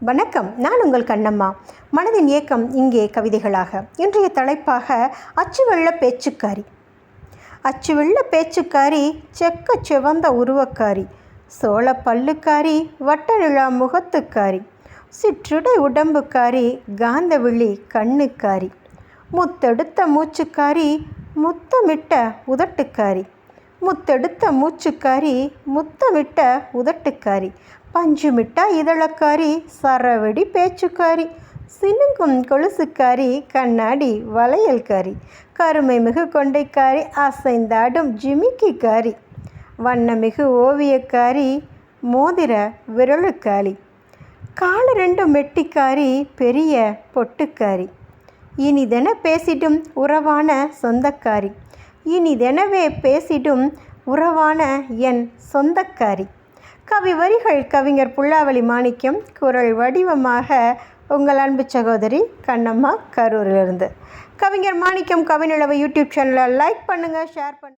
வணக்கம் நான் உங்கள் கண்ணம்மா. மனதின் இயக்கம் இங்கே கவிதைகளாக. இன்றைய தலைப்பாக அச்சுவெள்ள பேச்சுக்காரி. அச்சுவெள்ள பேச்சுக்காரி செக்க செவந்த உருவக்காரி. சோள பல்லுக்காரி வட்டநிழா முகத்துக்காரி. சிற்றுடை உடம்புக்காரி காந்தவிழி கண்ணுக்காரி. முத்தெடுத்த மூச்சுக்காரி முத்தமிட்ட உதட்டுக்காரி. முத்தெடுத்த மூச்சுக்காரி முத்தமிட்ட உதட்டுக்காரி. பஞ்சுமிட்டா இதழக்காரி சரவெடி பேச்சுக்காரி சினுங்கும் கொலுசுக்காரி கண்ணாடி வளையல்காரி கருமை மிகு கொண்டைக்காரி அசைந்தாடும் ஜிமிக்கிக்காரி வண்ணமிகு ஓவியக்காரி மோதிர விரலுக்காரி கால ரெண்டு மெட்டிக்காரி பெரிய பொட்டுக்காரி இனிதென பேசிடும் உறவான சொந்தக்காரி இனிதெனவே பேசிடும் உறவான என் சொந்தக்காரி. கவி வரிகள் கவிஞர் புல்லாவளி மாணிக்கம் குரல் வடிவமாக உங்கள் அன்பு சகோதரி கண்ணம்மா கரூரிலிருந்து. கவிஞர் மாணிக்கம் கவிநிலவை யூடியூப் சேனலை லைக் பண்ணுங்கள் ஷேர் பண்ணுங்கள்